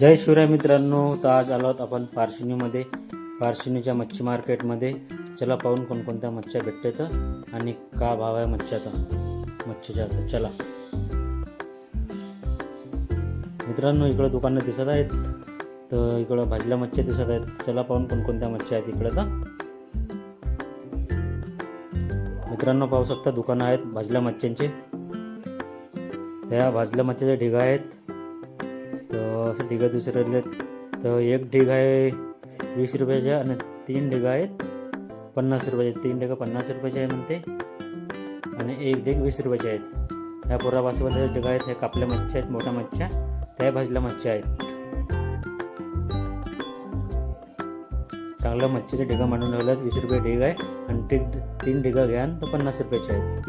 जय शिवराय मित्रांनो तर आज आलो आहोत आपण पार्शिनीमध्ये पार्शिनीच्या मच्छी मार्केटमध्ये. चला पाहून कोणकोणत्या मच्छ्या भेटतात आणि का भाव आहे मच्छ्याचा मच्छीच्या तर चला. मित्रांनो इकडं दुकानं दिसत आहेत तर इकडं भाजल्या मच्छ्या दिसत आहेत. चला पाहून कोणकोणत्या मच्छ्या आहेत इकडं तर. मित्रांनो पाहू शकता दुकानं आहेत भाजल्या मच्छ्यांचे. ह्या भाजल्या मच्छ्याच्या ढिगा आहेत. असं ढिगा दुसरे आहेत तर एक ढिग आहे वीस रुपयाचे आणि तीन ढिगा आहेत पन्नास रुपयाचे. तीन ढिगा पन्नास रुपयाचे आहे म्हणते. आणि एक ढिग वीस रुपयाचे आहेत. ह्या पोरापासून ढिगा आहेत ह्या कापल्या मच्छ्या आहेत मोठ्या मच्छ्या. त्या भाजल्या मच्छ्या आहेत. चांगल्या मच्छीचे ढिगा मांडून ठेवले आहेत वीस रुपये ढिग आहे. आणि ती तीन ढिगा घ्या तर पन्नास रुपयाचे आहेत.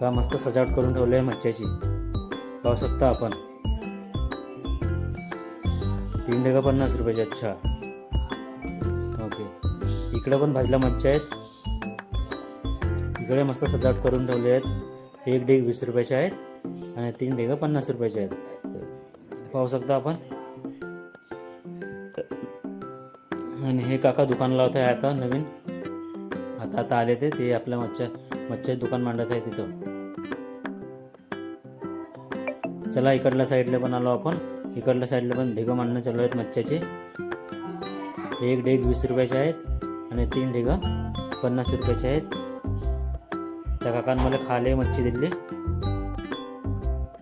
का मस्त सजावट करून ठेवली आहे मच्छ्याची. लावू शकता आपण. तीन ढेगा पन्नास रुपयाचे अच्छा. ओके. इकडे पण भाजल्या मच्छी आहेत. इकडे मस्त सजावट करून ठेवली आहेत. एक डेग वीस रुपयाचे आहेत आणि तीन ढेगा पन्नास रुपयाचे आहेत. पाहू शकता आपण. आणि हे काका दुकान लावत आहे आता नवीन. आता आता आले ते ते आपल्या मच्छ्या मच्छ्या दुकान मांडत आहे तिथं. चला इकडल्या साईडला पण आलो आपण. इकडल्या साईडला पण ढेगं मांडणं चालू आहेत मच्छ्याचे. एक ढेग वीस रुपयाचे आहेत आणि तीन ढेगं पन्नास रुपयाचे आहेत. त्या काकान मला खाले मच्छी दिली.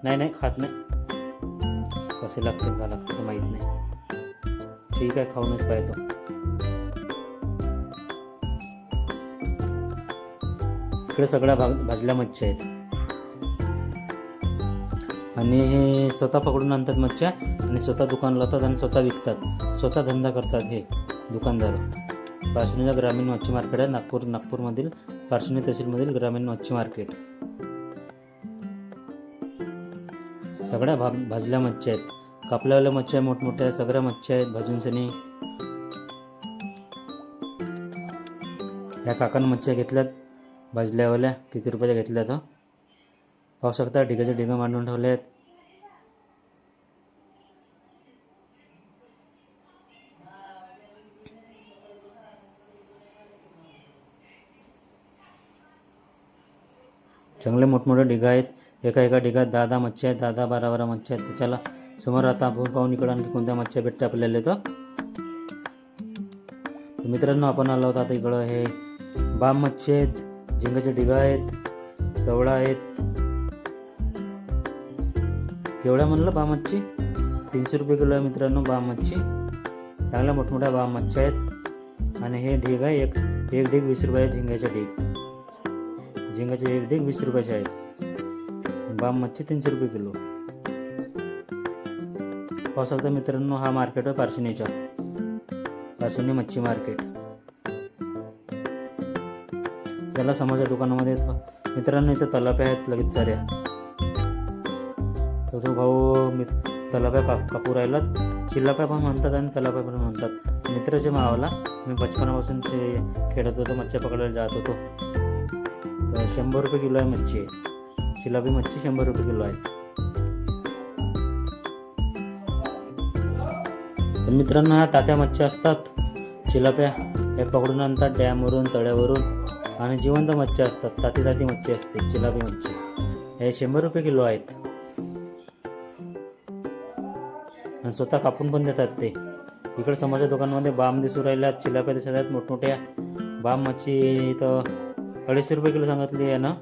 नाही नाही खात नाही. कसे लागतील का लागतं माहीत नाही. ठीक आहे खाऊनच पाहतो. इकडे सगळ्या भाग भाजल्या मच्छी आहेत. आणि हे स्वतः पकडून आणतात मच्छ्या आणि स्वतः दुकान लावतात आणि स्वतः विकतात. स्वतः धंदा करतात हे दुकानदार. पार्श्वनीला ग्रामीण मच्छी मार्केट आहे. नागपूर नागपूरमधील पार्श्वनी तहसीलमधील ग्रामीण मच्छी मार्केट. सगळ्या भाग भाजल्या मच्छ्या आहेत. कापल्यावाल्या मच्छ्या मोठमोठ्या सगळ्या मच्छ्या आहेत. भाजून सनी. ह्या काकानं मच्छ्या घेतल्यात. भाजल्यावाल्या किती रुपयाच्या घेतल्या पाहू शकता ढिगाचे ढिगं मांडून ठेवले आहेत चांगले मोठमोठे ढिगा आहेत. एका एका ढिगात दहा दहा मच्छ्या आहेत. दहा दहा बारा बारा मच्छ्या आहेत त्याच्याला समोर आता आपण पाहून इकडं आणखी कोणत्या मच्छ्या भेटते आपल्याला तर मित्रांनो आपण आलो होतो आता इकडं. हे बाम मच्छी आहेत. झिंगाचे ढिगा आहेत. सवळा आहेत. केवढ्या म्हणलं बाम मच्छी तीनशे रुपये किलो आहे मित्रांनो बाम मच्छी चांगल्या मोठमोठ्या बाम मच्छी आहेत. आणि हे ढीग आहे एक एक ढीग वीस रुपये आहे झिंग्याचे ढीग. झिंगाचे एक ढीग वीस रुपयाचे आहेत. बाम मच्छी तीनशे रुपये किलो. पाहू शकता मित्रांनो हा मार्केट आहे पार्शिनीचा पार्शिनी मच्छी मार्केट त्याला समोरच्या दुकानामध्ये येतो. मित्रांनो इथं तलाप्या आहेत लगेच साऱ्या तर तो भाऊ मी तलाप्या काप कापू राहिलात. चिल्लाप्या पण म्हणतात आणि तलाप्या पण म्हणतात. मित्राच्या मावाला मी बचपनापासून ते खेळत होतो मच्छ्या पकडायला जात होतो. तर शंभर रुपये किलो आहे मच्छी. चिलापी मच्छी शंभर रुपये किलो आहे. तर मित्रांनो ह्या तात्या मच्छ्या असतात. चिलाप्या हे पकडून आणतात डॅमवरून तळ्यावरून. आणि जिवंत मच्छी असतात. ताती ताती मच्छी असते चिलापी मच्छी. हे शंभर रुपये किलो आहेत. आणि स्वतः कापून पण देतात ते. इकडे समोरच्या दुकानामध्ये बाम दिसू राहिल्यात चिलाप्या दिसत आहेत मोठमोठ्या बाम मच्छी इथं अडीचशे रुपये किलो सांगितली आहे ना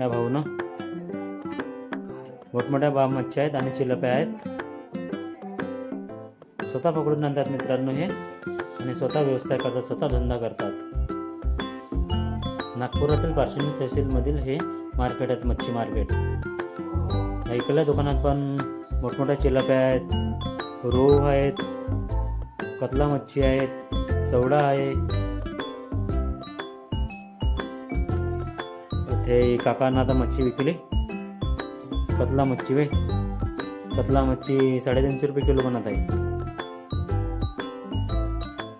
या भाऊनं. मोठमोठ्या बाम मच्छी आहेत आणि चिलाप्या आहेत. स्वतः पकडून आणतात मित्रांनो हे आणि स्वतः व्यवसाय करतात स्वतः धंदा करतात. नागपुरातील पार्श्वनी तहसीलमधील हे मार्केट आहेत मच्छी मार्केट. इकडल्या दुकानात पण मोठमोठ्या चिलाप्या आहेत. रोह आहेत कतला मच्छी आहेत सवडा आहे. इथे काकांना आता मच्छी विकली. कतला मच्छी वे. कतला मच्छी साडेतीनशे रुपये किलो बनत आहे.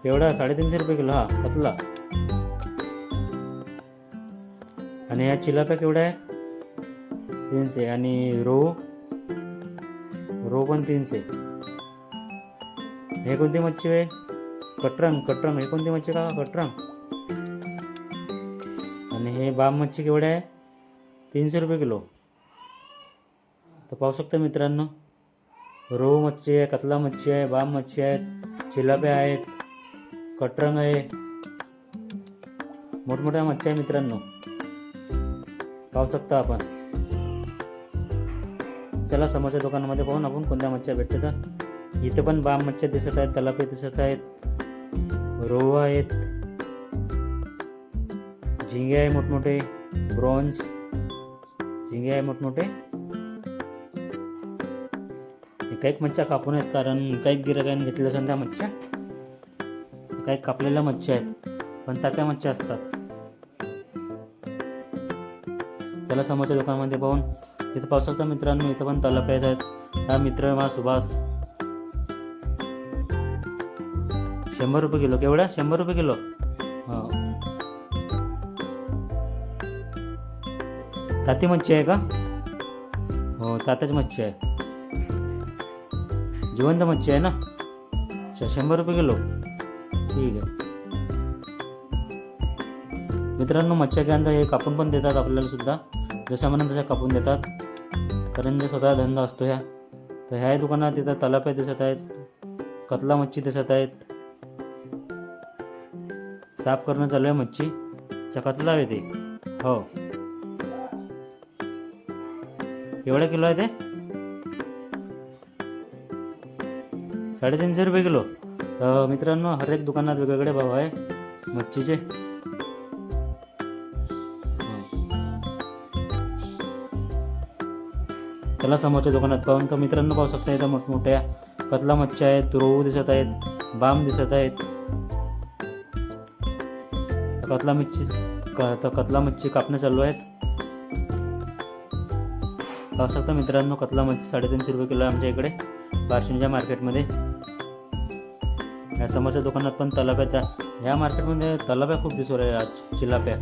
एवढा साडेतीनशे रुपये किलो हा कतला. आणि ह्या चिलाप्या केवढ्या आहे? तीनशे. आणि रोहू? रोहू पण तीनशे. हे कोणती मच्छी आहे कटरंग कटरंग. हे कोणती मच्छी का कटरंग. आणि हे बाम मच्छी केवढे आहे? तीनशे रुपये किलो. तर पाहू शकता मित्रांनो रोहू मच्छी आहे कतला मच्छी आहे बाम मच्छी आहेत चिलाप्या आहेत कटरंग आहे. मोठमोठ्या मच्छी आहे मित्रांनो. पाहू शकता आपण. चला समोरच्या दुकानामध्ये पाहून आपण कोणत्या मच्छ्या भेटते तर इथं पण बाम मच्छ्या दिसत आहेत तलापे दिसत आहेत रोह आहेत झिंगे आहे मोठमोठे ब्रॉन्झ झिंगे आहे मोठमोठे. काही मच्छ्या कापून आहेत कारण काही गिराकाने घेतल्या असेल त्या मच्छ्या. काही कापलेल्या मच्छ्या आहेत पण तात्या मच्छ्या असतात. त्याला समोरच्या दुकानामध्ये पाहून. इथं पावसाचा मित्रांनो इथं पण तलाप येत आहेत. हा मित्र माझा सुभाष. शंभर रुपये किलो. केवढ्या? शंभर रुपये किलो. ताती मच्छी आहे का? हो तात्याची मच्छी आहे. जिवंत मच्छी आहे ना? अच्छा शंभर रुपये किलो. ठीक आहे. मित्रांनो मच्छ्या कांदा हे कापून पण देतात आपल्याला सुद्धा. जशा म्हणून तशा कापून देतात. कारण जे स्वतः धंदा असतो ह्या तर ह्या दुकानात तिथं तलाप्या दिसत आहेत कतला मच्छी दिसत आहेत. साफ करणं चालू आहे मच्छी. चकातला आहे ते. हो. एवढा किलो आहे ते? साडेतीनशे रुपये किलो. तर मित्रांनो हर एक दुकानात वेगवेगळे भाव आहे मच्छीचे. त्याला समोरच्या दुकानात पाहून तर मित्रांनो पाहू शकता इथं मोठमोठ्या कतला मच्छी आहेत रोहू दिसत आहेत बाम दिसत आहेत. कतला मच्छी क कतला मच्छी कापणं चालू आहेत. पाहू शकता मित्रांनो कतला मच्छी साडेतीनशे रुपये किलो आहे आमच्या इकडे बार्शिंच्या मार्केटमध्ये. या समोरच्या दुकानात पण तलाप्याच्या ह्या मार्केटमध्ये तलाप्या खूप दिसू राहिल्या आज चिलाप्या.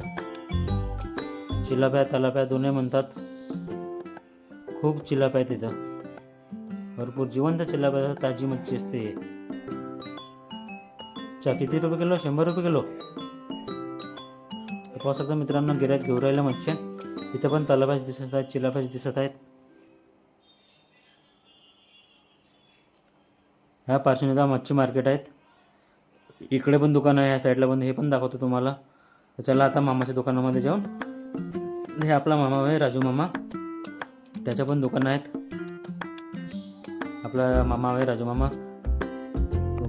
चिलाप्या तलाप्या दोन्ही म्हणतात. खूप चिलाप्या आहेत तिथं भरपूर जिवंत चिलाप्या ताजी मच्छी असते. चा किती रुपये किलो? शंभर रुपये किलो? तर पाहू शकता मित्रांनो गिरायक घेऊ राहिल्या मच्छ्या इथं पण तलाबाच दिसत आहेत चिलापाच दिसत आहेत. ह्या पार्श्वनिका मच्छी मार्केट आहेत. इकडे पण दुकान आहे ह्या साईडला पण. हे पण दाखवतो तुम्हाला. तर चला आता मामाच्या दुकानामध्ये जाऊन. हे आपला मामा आहे राजू मामा. त्याच्या पण दुकानं आहेत. आपला मामा आहे राजू मामा.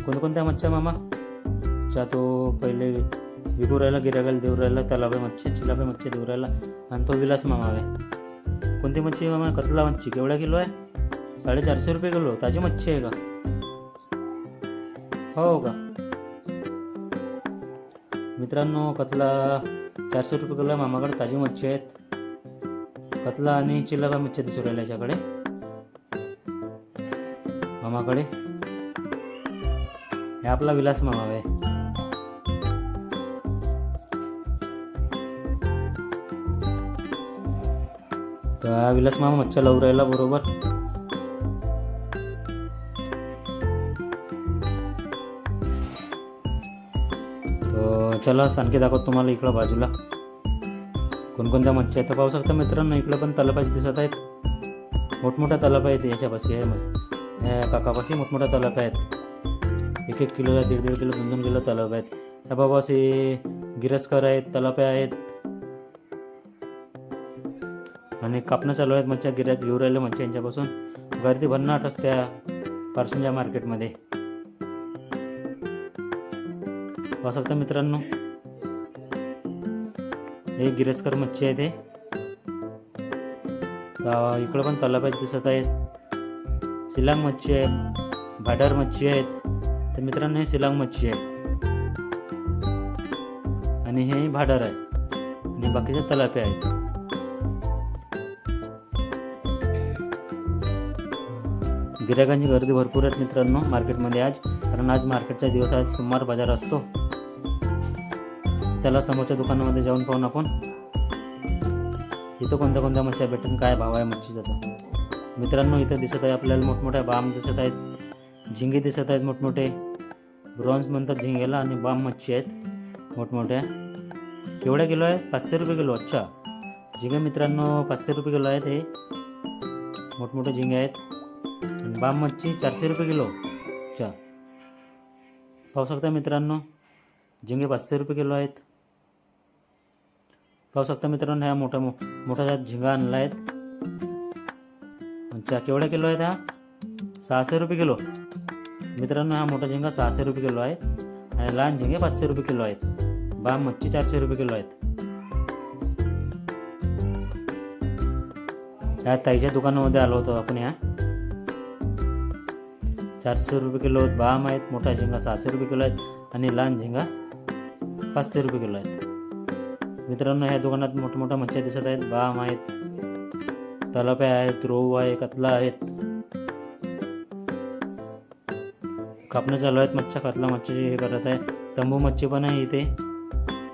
कोणकोणत्या मच्छ्या मामा? चा तो पहिले विकू राहिला गिरागाला देऊ राहिला तलावे मच्छी चिलाबे मच्छी देऊ राहिला आणि तो विलास मामा आहे कोणती मच्छी मामा? कतला मच्छी? केवढा किलो आहे? साडेचारशे रुपये किलो. ताजी मच्छी आहे का? हो का? मित्रांनो कतला चारशे रुपये किलो आहे? मामाकडे ताजी मच्छी आहेत. कतला आणि चिल्लाबा मच्छी दिसू राहिला याच्याकडे? मामाकडे. हे आपला विलास मामा आहे हा विलास मामा मच्छा लावून राहिला बरोबर. चला सांगे दाखवत तुम्हाला इकडं बाजूला. कोणकोणत्या मच्छी आहेत? तर पाहू शकता मित्रांनो इकडं पण तलापाशी दिसत आहेत. मोठमोठ्या तलाप आहेत याच्यापाशी आहे मस्त. काकापाशी मोठमोठ्या तलाप आहेत. एक एक किलो दीड दीड किलो दोन दोन किलो तलाप आहेत. त्या बाबाशी गिरस्कर आहेत तलापे आहेत. आणि कापणं चालू आहेत मच्छा गिऱ्हाईक घेऊ राहिले म्हणजे मच्छ्या यांच्यापासून. गर्दी भन्नाट असत्या पार्शंजा मार्केटमध्ये. असं शकता मित्रांनो हे गिरेस्कर मच्छी आहे ते. इकडं पण तलाबाच दिसत आहेत. सिलांग मच्छी आहे भाडार मच्छी आहेत. तर मित्रांनो हे सिलांग मच्छी आहे. आणि हे भाडार आहे. आणि बाकीच्या तलापे आहेत. गिरायकांची गर्दी भरपूर आहेत मित्रांनो मार्केटमध्ये आज. कारण आज मार्केटचा दिवस आज सोमवार बाजार असतो. त्याला समोरच्या दुकानामध्ये जाऊन पाहून आपण. इथं कोणत्या कोणत्या मच्छ्या भेटेल काय भाव आहे मच्छीचा तर. मित्रांनो इथं दिसत आहे आपल्याला मोठमोठ्या बाम दिसत आहेत. झिंगे दिसत आहेत मोठमोठे. ब्रॉन्झ म्हणतात झिंगेला आणि बाम मच्छी आहेत मोठमोठ्या. केवढ्या किलो आहेत? पाचशे रुपये किलो. अच्छा. झिंगे मित्रांनो पाचशे रुपये किलो आहेत हे. मोठमोठे झिंगे आहेत. आणि बाम मच्छी चारशे रुपये किलो. अच्छा. पाहू शकता मित्रांनो झिंगे पाचशे रुपये किलो आहेत. पाहू शकता मित्रांनो ह्या मोठा मोठा जात झिंगा आणला आहेत. अच्छा केवढ्या किलो आहेत हा? सहाशे रुपये किलो. मित्रांनो हा मोठा झिंगा सहाशे रुपये किलो आहे आणि लहान झिंगे पाचशे रुपये किलो आहेत. बाम मच्छी चारशे रुपये किलो आहेत. ह्या ताईच्या दुकानामध्ये आलो होतो आपण ह्या. चारशे रुपये किलो आहेत बाम आहेत मोठा झिंगा सहाशे रुपये किलो आहेत आणि लहान झिंगा पाचशे रुपये किलो आहेत. मित्रांनो ह्या दुकानात मोठमोठ्या मच्छ्या दिसत आहेत बाम आहेत तलाप्या आहेत रोहू आहे कतला आहेत. कापणं चालू आहेत मच्छ्या कतला मच्छी हे करत आहे. तंबू मच्छी पण आहे इथे.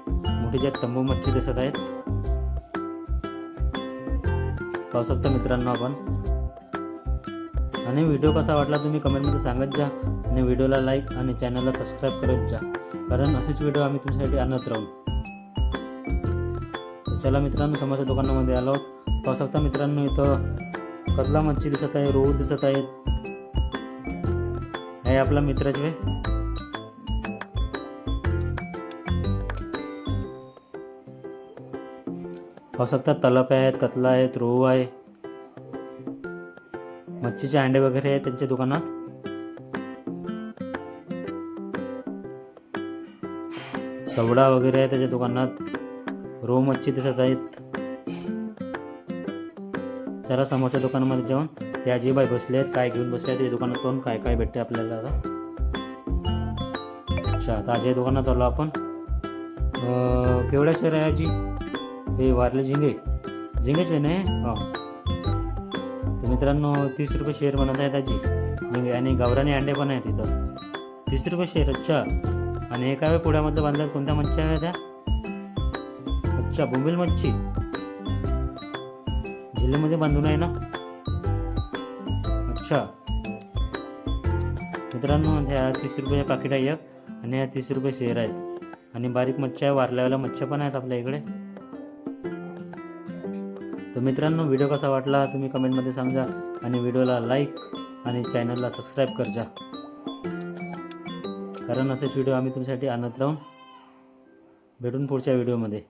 मोठी ज्यात तंबू मच्छी दिसत आहेत. पाहू शकता मित्रांनो आपण. आणि व्हिडिओ कसा वाटला तुम्ही कमेंटमध्ये सांगत जा आणि व्हिडिओला लाईक आणि चॅनलला सबस्क्राईब करत जा. कारण असेच व्हिडिओ आम्ही तुमच्यासाठी आणत राहू. चला मित्रांनो समोरच्या दुकानामध्ये आलो पाहू शकता मित्रांनो इथं कतला मच्छी दिसत आहे रोहू दिसत आहेत हे आपला मित्रच वे. पाहू शकता तलप आहेत कतला आहेत रोहू आहे. मच्छीचे अंडे वगैरे आहेत त्यांच्या दुकानात. सवडा वगैरे आहे त्याच्या दुकानात. रो मच्छी दिसत आहेत. चला समोरच्या दुकानामध्ये जाऊन ते आजीबाई बसले आहेत काय घेऊन बसले आहेत ते दुकानात पाहून काय काय भेटते आपल्याला आता. अच्छा आता आजी दुकानात आलो आपण. केवढ्या शेर आहे आजी? हे वारले झिंगे. झिंगेच आहे ना हे? हो. तर मित्रांनो तीस रुपये शेअर म्हणत आहे त्याची आणि गावरानी अंडे पण आहेत तिथं तीस रुपये शेअर अच्छा. आणि हे काय पुण्यामधलं बांधल्यात कोणत्या मच्छी आहेत त्या? अच्छा बोंबील मच्छी. जिल्ह्यामध्ये बांधून आहे ना? अच्छा. मित्रांनो ह्या तीस रुपये पाकिट आहे एक आणि ह्या तीस रुपये शेअर आहेत. आणि बारीक मच्छ्या वारल्यावाल्या मच्छ्या पण आहेत आपल्या इकडे. तर मित्रांनो व्हिडिओ कसा वाटला तुम्ही कमेंटमध्ये सांगा आणि व्हिडिओला लाईक आणि चॅनलला सबस्क्राईब कर जा कारण असेच व्हिडिओ आम्ही तुमच्यासाठी आणत राहून भेटून पुढच्या व्हिडिओमध्ये.